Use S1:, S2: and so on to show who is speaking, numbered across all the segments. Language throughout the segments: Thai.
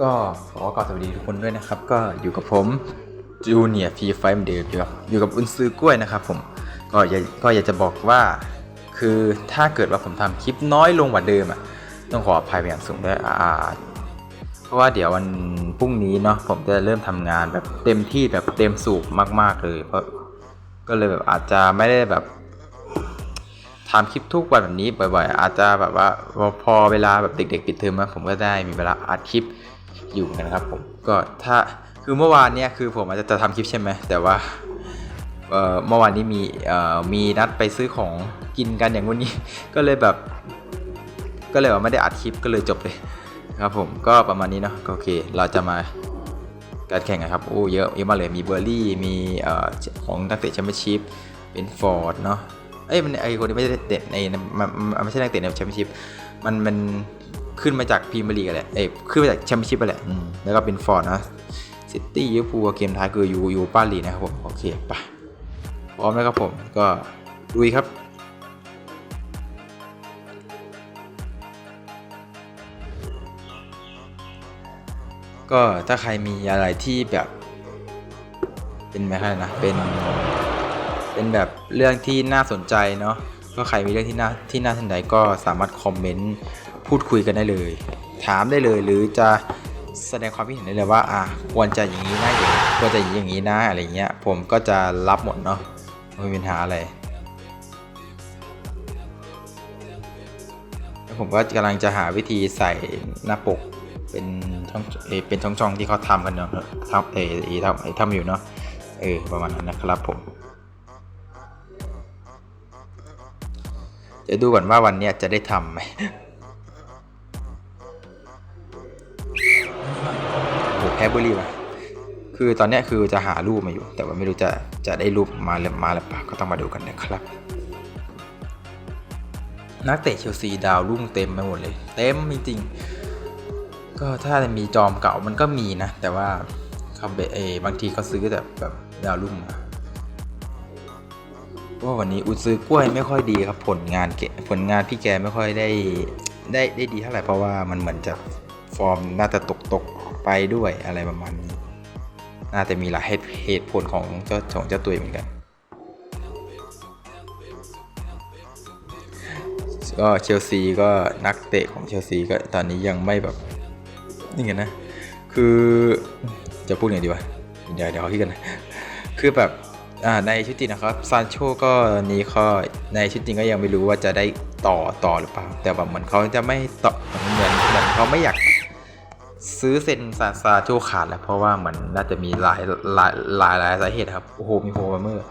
S1: ก็ขอกล่าวสวัสดีทุกคนด้วยนะครับ ก็อยู่กับผมจูเนียร์ฟีไฟเหมือนเดิมอยู่กับอยู่กับอุนซือกล้วยนะครับผมก็อยากก็อยากจะบอกว่า คือถ้าเกิดว่าผมทำคลิปน้อยลงกว่าเดิมอะต้องขออภัยเป็นอย่างสูงด้วยอ่าเพราะว่าเดี๋ยววันพรุ่งนี้เนาะผมจะเริ่มทำงานแบบเต็มที่แบบเต็มสูบมาก ๆเลย เพราะก็เลยแบบอาจจะไม่ได้แบบทำคลิปทุกวันแบบนี้บ่อยๆ อาจจะแบบว่าพอเวลาแบบเด็กๆ ปิดเทอมมาผมก็ได้มีเวลาอัดคลิป อยู่นะครับผมก็ถ้าคือเมื่อวานเนี่ยคือผมอาจจะทำคลิปใช่ไหมแต่ว่าเมื่อวานนี้มีมีนัดไปซื้อของกินกันอย่างงู้นนี้ ก็เลยแบบ ก็เลยว่าไม่ได้อัดคลิปก็เลยจบเลยครับผมก็ประมาณนี้เนาะโอเค เราจะมาการแข่งกันครับโอ้เยอะเยอะมากเลยมีเบอร์รี่มีอของนักเตะแชมเปี้ยนชิพเป็นฟอร์ดเนาะเอ้ยมันไอคนที่ไม่ได้เตะในมันมันไม่ใช่นักเตะในแชมเปี้ยนชิพมันมัน ขึ้นมาจากพรีเมียร์ลีกแหละ เอ้ยขึ้นมาจากแชมเปี้ยนชิพไปแหละอืมแล้วก็เป็นฟอร์ดนะซิตี้ยูพูเกมท้ายคือยูยูป้าลีนะครับผม โอเคไปพร้อมแล้วครับผมก็ลุยครับก็ถ้าใครมีอะไรที่แบบ เป็นไหมครับนะเป็นเป็นแบบเรื่องที่น่าสนใจเนาะก็ใครมีเรื่องที่น่าที่น่าสนใจก็สามารถคอมเมนต์ พูดคุยกันได้เลย ถามได้เลยหรือจะแสดงความคิดเห็นได้เลยว่าอะควรจะอย่างนี้นะควรจะอย่างนี้นะอะไรเงี้ย ผมก็จะรับหมดเนาะไม่มีปัญหาอะไรแล้วผมก็กำลังจะหาวิธีใส่หน้าปกเป็นช่องเอเป็นช่องๆที่เขาทำกันเนาะทำเออทำทำอยู่เนาะเออประมาณนั้นนะครับผมจะดูก่อนว่าวันนี้จะได้ทำไหม แพ้บุรีว่ะคือตอนนี้คือจะหารูปมาอยู่ แต่ว่าไม่รู้จะจะได้รูปมาหรือมาหรือเปล่าก็ต้องมาดูกันนะครับ นักเตะเชลซีดาวรุ่งเต็มไปหมดเลย เต็มจริงๆก็ถ้ามีจอมเก่ามันก็มีนะ แต่ว่าเขาเบเอบางทีเขาซื้อแบบแบบดาวรุ่งมาว่าวันนี้อุดซื้อกล้วยไม่ค่อยดีครับผลงานเกผลงานพี่แกไม่ค่อยได้ได้ได้ดีเท่าไหร่เพราะว่ามันเหมือนจะฟอร์มน่าจะตกตก ไปด้วยอะไรประมาณนี้น่าจะมีหลายเหตุเหตุผลของเจ้าของเจ้าตัวเหมือนกันก็เชลซีก็นักเตะของเชลซีก็ตอนนี้ยังไม่แบบนี่ไงนะ คือจะพูดยังไงดีวะเดี๋ยวเดี๋ยวคิดกันนะคือแบบในชุดจริงนะครับซานโชก็นี้ก็ในชุดจริงก็ยังไม่รู้ว่าจะได้ต่อต่อหรือเปล่า แต่แบบเหมือนเขาจะไม่ต่อเหมือนเหมือนเขาไม่อยาก ซื้อเซ็นซาซาโชขาดแล้วเพราะว่าเหมือนน่าจะมีหลายหลายหลายหลายสาเหตุครับ โอ้โห มีโฮมเมอร์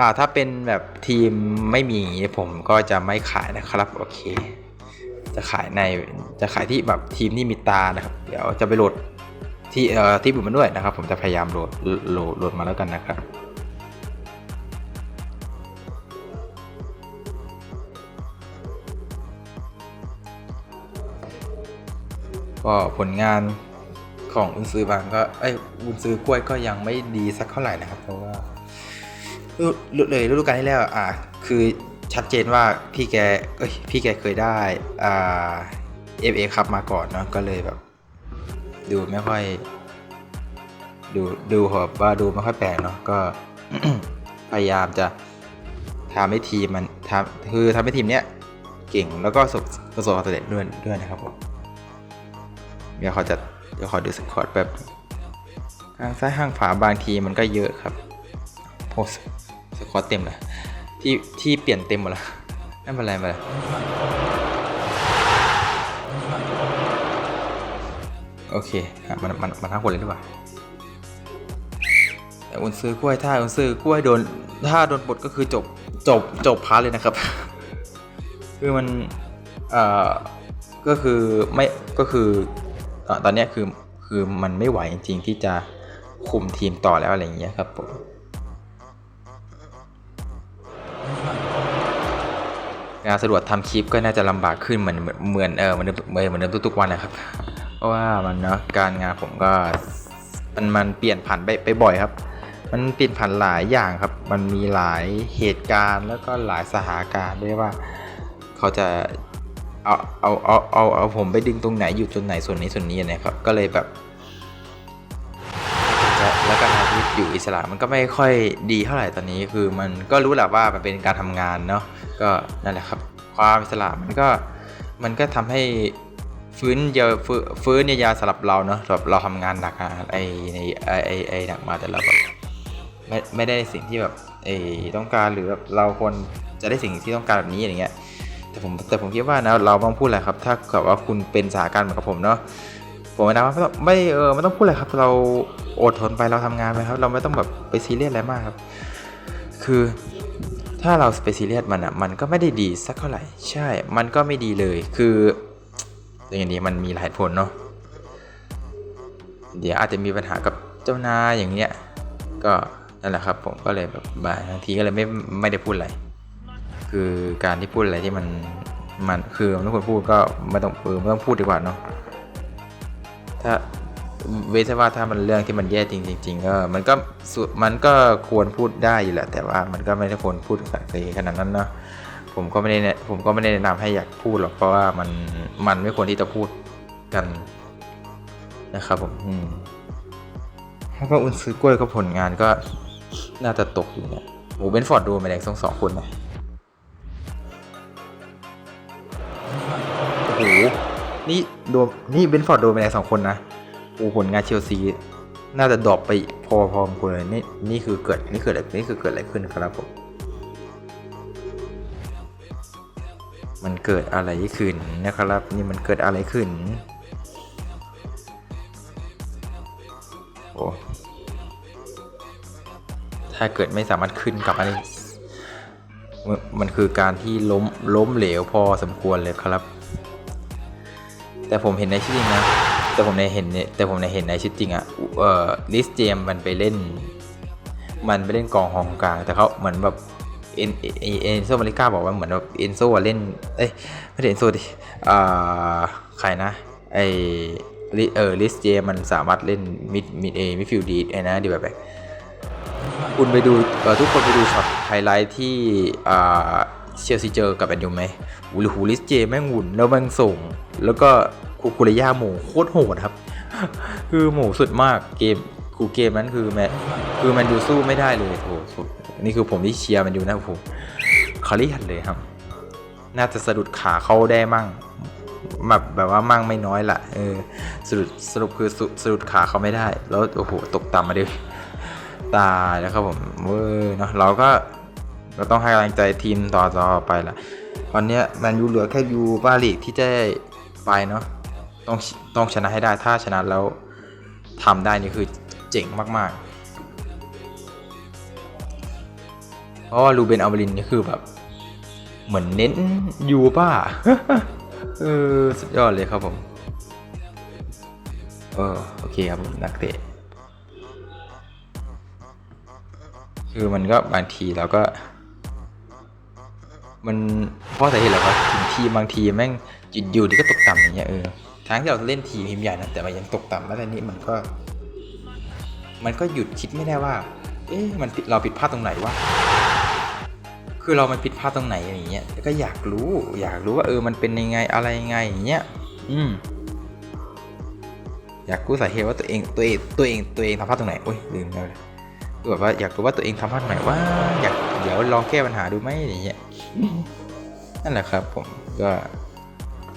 S1: อ่าถ้าเป็นแบบทีมไม่มีผมก็จะไม่ขายนะครับ โอเค จะขายในจะขายที่แบบทีมที่มีตานะครับ เดี๋ยวจะไปโหลดที่เอ่อที่อื่นมาด้วยนะครับ ผมจะพยายามโหลดโหลดมาแล้วกันนะครับ ก็ผลงานของอุนซือบางก็เอ้ยอุนซือกล้วยก็ยังไม่ดีสักเท่าไหร่นะครับ เพราะว่าฤเลยฤดูกาลที่แล้วอะคือชัดเจนว่าพี่แกเอ้ยพี่แกเคยได้อ่าเอฟเอคัพมาก่อนเนาะก็เลยแบบ ดูไม่ค่อย ดูดูแบบว่าดูไม่ค่อยแปลกเนาะก็พยายามจะทำให้ทีมมันทำคือทำให้ทีมเนี้ยเก่งแล้วก็ประสบประสบความสำเร็จด้วยด้วยนะครับผม ดี๋ยวเขาจะเดี๋ยวขอดูสคอตแบบข้างซ้ายข้างขวาบางทีมันก็เยอะครับโอ้สสคอตเต็มเลยที่ที่เปลี่ยนเต็มหมดแล้วไม่เป็นไรไม่เป็นไรโอเคอะมันมันมันทั้งคนเลยดีกว่าแต่อุนซื้อกล้วยถ้าอุนซื้อกล้วยโดนถ้าโดนปลดก็คือจบจบจบพาร์ทเลยนะครับ คือมันเอ่อก็คือไม่ก็คือ ตอนนี้คือคือมันไม่ไหวจริงๆที่จะคุมทีมต่อแล้วอะไรอย่างเงี้ยครับผมงานสะดวกทำคลิปก็น่าจะลำบากขึ้นเหมือนเหมือนเหมือนเอเหมือนเดิมเหมือนเดิมทุกๆวันนะครับ เพราะว่ามันเนาะการงานผมก็มันมันเปลี่ยนผันไปไปบ่อยครับ มันเปลี่ยนผันหลายอย่างครับ มันมีหลายเหตุการณ์แล้วก็หลายสถานการณ์ด้วยว่า เขาจะ เอาเอาเอาเอาเอาผมไปดึงตรงไหนอยู่ตรงไหนส่วนนี้ส่วนนี้นะครับ ก็เลยแบบแล้วก็ชีวิตอยู่อิสระมันก็ไม่ค่อยดีเท่าไหร่ตอนนี้คือมันก็รู้แหละว่ามันเป็นการทำงานเนาะก็นั่นแหละครับ ความอิสระมันก็มันก็ทำให้ฟื้นเยาฟื้นฟื้นเยียวยาสำหรับเราเนาะแบบเราทำงานหนักอะไอในไอไอไอหนักมาแต่เราแบบไม่ไม่ได้สิ่งที่แบบไอต้องการหรือแบบเราควรจะได้สิ่งที่ต้องการแบบนี้อย่างเงี้ย แต่ผมแต่ผมคิดว่านะเราไม่ต้องพูดอะไรครับ ถ้าเกิดว่าคุณเป็นสาการเหมือนกับผมเนาะผมนะนำว่าไม่ต้องไม่เออไม่ต้องพูดอะไรครับ เราอดทนไปเราทำงานไปครับ เราไม่ต้องแบบไปซีเรียสอะไรมากครับ คือถ้าเราไปซีเรียสมันอะมันก็ไม่ได้ดีสักเท่าไหร่ ใช่ มันก็ไม่ดีเลย คืออย่างนี้มันมีหลายผลเนาะเดี๋ยวอาจจะมีปัญหากับเจ้านายอย่างเงี้ย ก็นั่นแหละครับ ผมก็เลยแบบบางทีก็เลยไม่ไม่ได้พูดอะไร คือการที่พูดอะไรที่มันมันคือไม่ควรพูดก็ไม่ต้องเออไม่ต้องพูดดีกว่าเนาะถ้าเว้นแต่ว่าถ้ามันเรื่องที่มันแย่จริงจริงก็มันก็มันก็ควรพูดได้อยู่แหละ แต่ว่ามันก็ไม่ได้ควรพูดใส่ขนาดนั้นเนาะผมก็ไม่ได้ผมก็ไม่ได้แนะนำให้อยากพูดหรอกเพราะว่ามันมันไม่ควรที่จะพูดกันนะครับผมอืมแล้วก็อุนซื้อกล้วยก็ผลงานก็น่าจะตกอยู่เนี่ยโอ้เบนฟอร์ดดูมาแดงสองสองคนนะ นี่โดนนี่เบนฟอร์ดโดนไปไหนสองคนนะโอ้ผลงานเชลซีน่าจะดรอปไปพอพอควรเลยนี่นี่คือเกิดนี่เกิดอะไรนี่คือเกิดอะไรขึ้นครับผมมันเกิดอะไรขึ้นนะครับ นี่มันเกิดอะไรขึ้นโอ้ถ้าเกิดไม่สามารถขึ้นกลับมาได้มันคือการที่ล้มล้มเหลวพอสมควรเลยครับ แต่ผมเห็นในชีวิตจริงนะ แต่ผมในเห็นเนี่ยแต่ผมในเห็นในชีวิตจริงอะเอ่อลิสเจมมันไปเล่น มันไปเล่นกองของกลาง แต่เขาเหมือนแบบเอ็นเอ็นโซมาริก้าบอกว่าเหมือนแบบเอ็นโซเล่น เอ้ยไม่ใช่เอ็นโซดิอ่าใครนะไอลิเออลิสเจมันสามารถเล่นมิดมิดเอมิดฟิลดีไอ้นะดีแบบคุณไปดูเอ่อทุกคนไปดูช็อตไฮไลท์ที่อ่า เชลซีเจอกับแอนยูไหมหรือหูลิสเจแม่งหมุนแล้วแม่งส่ง แล้วก็คูคูเรย่าหมูโคตรโหดครับ คือหมูสุดมากเกมคูเกมนั้นคือแมนคือมันดูสู้ไม่ได้เลยโหสุดนี่คือผมที่เชียร์มันอยู่นะผมเขาเรียกเลยครับ น่าจะสะดุดขาเขาได้มั่งแบบแบบว่ามั่งไม่น้อยละเออสรุปสรุปคือสสะดุดขาเขาไม่ได้ แล้วโอ้โหตกต่ำมาดิตายแล้วครับผมเวอเนาะเราก็ เราต้องให้กำลังใจทีมต่อต่อไปละตอนเนี้ยแมนยูเหลือแค่ยูบาลีกที่จะไปเนาะต้องต้องชนะให้ได้ถ้าชนะแล้วทำได้นี่คือเจ๋งมากๆ เพราะว่าลูเบนอัลเบรินนี่คือแบบ เหมือนเน้นยูป่ะเออสุดยอดเลยครับผมเออโอเคครับผมนักเตะคือมันก็บางทีเราก็ มันเพราะสาเหตุอะไรวะถึงทีมบางทีแม่งหยุดอยู่ที่ก็ตกต่ำอย่างเงี้ยเออทั้งที่เราเล่นทีมทีมใหญ่นะแต่มันยังตกต่ำแล้วแต่นี้มันก็ มันก็หยุดคิดไม่ได้ว่า เอ๊ะมันเราผิดพลาดตรงไหนวะคือเรามันผิดพลาดตรงไหนอย่างเงี้ยแล้วก็อยากรู้ อยากรู้ว่าเออมันเป็นยังไงอะไรยังไงอย่างเงี้ยอืมอยากรู้สาเหตุว่าตัวเองตัวเองตัวเองตัวเองทำพลาดตรงไหนโอ้ยลืมแล้วเลยคือแบบว่าอยากรู้ว่าตัวเองทำพลาดตรงไหนว่าอยาก เดี๋ยวลองแก้ปัญหาดูไหมอย่างเงี้ยนั่นแหละครับ ผมก็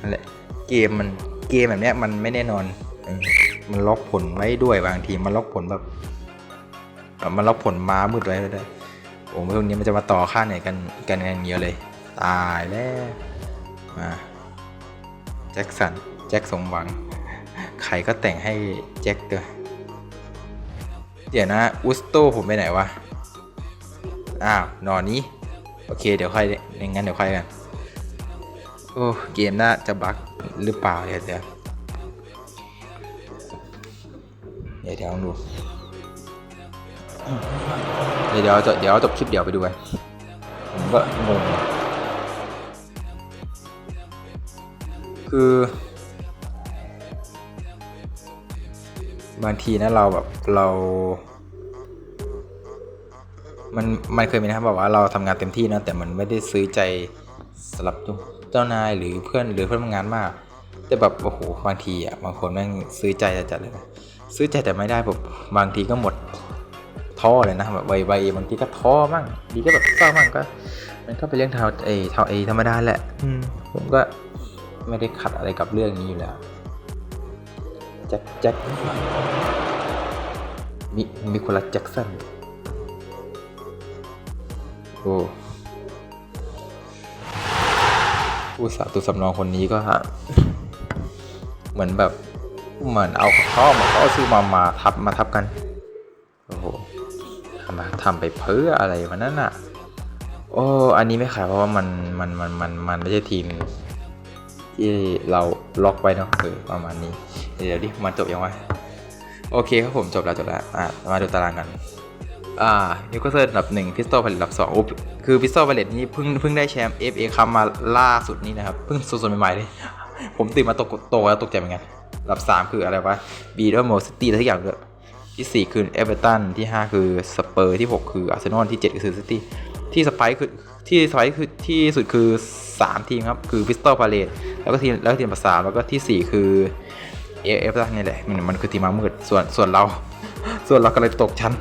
S1: นั่นแหละเกมมันเกมแบบเนี้ยมันไม่แน่นอนมันล็อกผลไว้ด้วยบางทีมันล็อกผลแบบแบบมันล็อกผลม้ามืดไว้ด้วยโอ้โหพวกนี้มันจะมาต่อค่าไหนกันกันกันเยอะเลย ตายแล้วมาแจ็คสันแจ็คสมหวังใครก็แต่งให้แจ็คด้วยเดี๋ยวนะอุสโตผมไปไหนวะ อ้าวนอนนี้ โอเค เดี๋ยวค่อยอย่างงั้นเดี๋ยวค่อยกัน โอ้ เกมน่าจะบั๊กหรือเปล่า เดี๋ยวเดี๋ยวเดี๋ยวลองดู เดี๋ยวเดี๋ยวจบเดี๋ยวจบคลิปเดี๋ยวไปดูกันผมก็งงคือบางทีนะเราแบบเรา มันมันเคยมีนะครับแบบว่าเราทำงานเต็มที่นะแต่มันไม่ได้ซื้อใจสำหรับเจ้านายหรือเพื่อนหรือเพื่อนร่วมงานมาก แต่แบบโอ้โหบางทีอะบางคนแม่งซื้อใจจัดเลยนะซื้อใจแต่ไม่ได้แบบบางทีก็หมดท้อเลยนะแบบไวๆบางทีก็ท้อมั่งดีก็แบบเศร้ามั่งก็ มันก็เป็นเรื่องเท่าเอเท่าเอธรรมดาแหละ อืมผมก็ไม่ได้ขัดอะไรกับเรื่องนี้อยู่แล้วแจ็คแจ็คมีมีคนละแจ็คสัน โอ้ผู้สาวตัวสำรองคนนี้ก็ฮะเหมือนแบบ เหมือนเอาขาเอมาขาเอซื้อมามาทับมาทับกัน โอ้โหทำมาทำไปเพื่ออะไรมันนั่นอะ โอ้ อันนี้ไม่ขายเพราะว่ามันมันมันมันมันไม่ใช่ทีมที่เราล็อกไว้เนาะเออประมาณนี้ เดี๋ยวดิมันจบยังไงโอเคครับผมจบแล้วจบแล้วอะมาดูตารางกัน อ่านิวคาสเซิลอันดับหนึ่งพิสตอลผลิตอันดับสองคือพิสตอลผลิตนี่เพิ่งเพิ่งได้แชมป์ FA คัพมาล่าสุดนี่นะครับ เพิ่งสดๆใหม่ๆเลย ผมตื่นมาตกโตแล้วตกใจเหมือนกันอันดับสามคืออะไรวะบีดอโมซิตี้อะไรทุกอย่างเลยที่สี่คือเอเวอร์ตันที่ห้าคือสเปอร์ที่หกคืออาร์เซนอลที่เจ็ดคือซิตี้ที่สไปค์คือที่สไปค์คือที่สุดคือ3ทีมครับ คือพิสตอลพาเลตแล้วก็ทีมแล้วก็ทีมภาษามแล้วก็ที่สี่คือเอเอฟนี่แหละมันมันคือทีมมามืดส่วนส่วนเรา ส่วนเราก็เลยตกชั้น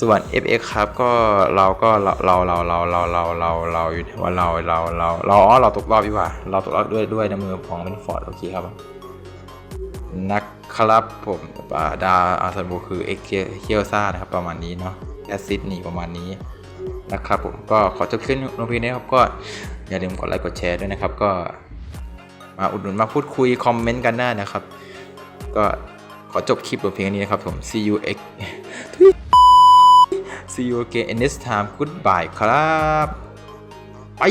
S1: ส่วน fx ครับก็เราก็เราเราเราเราเราเราเราอยู่ว่าเราเราเราเราอ๋อเราตกรอบดีกว่า เราตกรอบด้วยด้วยน้ำมือของเป็นฟอร์ดโอเคครับนะครับผมดาอาซันโบคือเอ็กเคียวซ่านะครับประมาณนี้เนาะแอซิดนี่ประมาณนี้นะครับผมก็ขอจบคลิปลงเพีนี้ครับก็อย่าลืมกดไลค์กดแชร์ด้วยนะครับ ก็มาอุดหนุนมาพูดคุยคอมเมนต์กันหน้านะครับ ก็ขอจบคลิปลงเพลงนี้นะครับผม see you X see you again next time goodbye ครับ ไป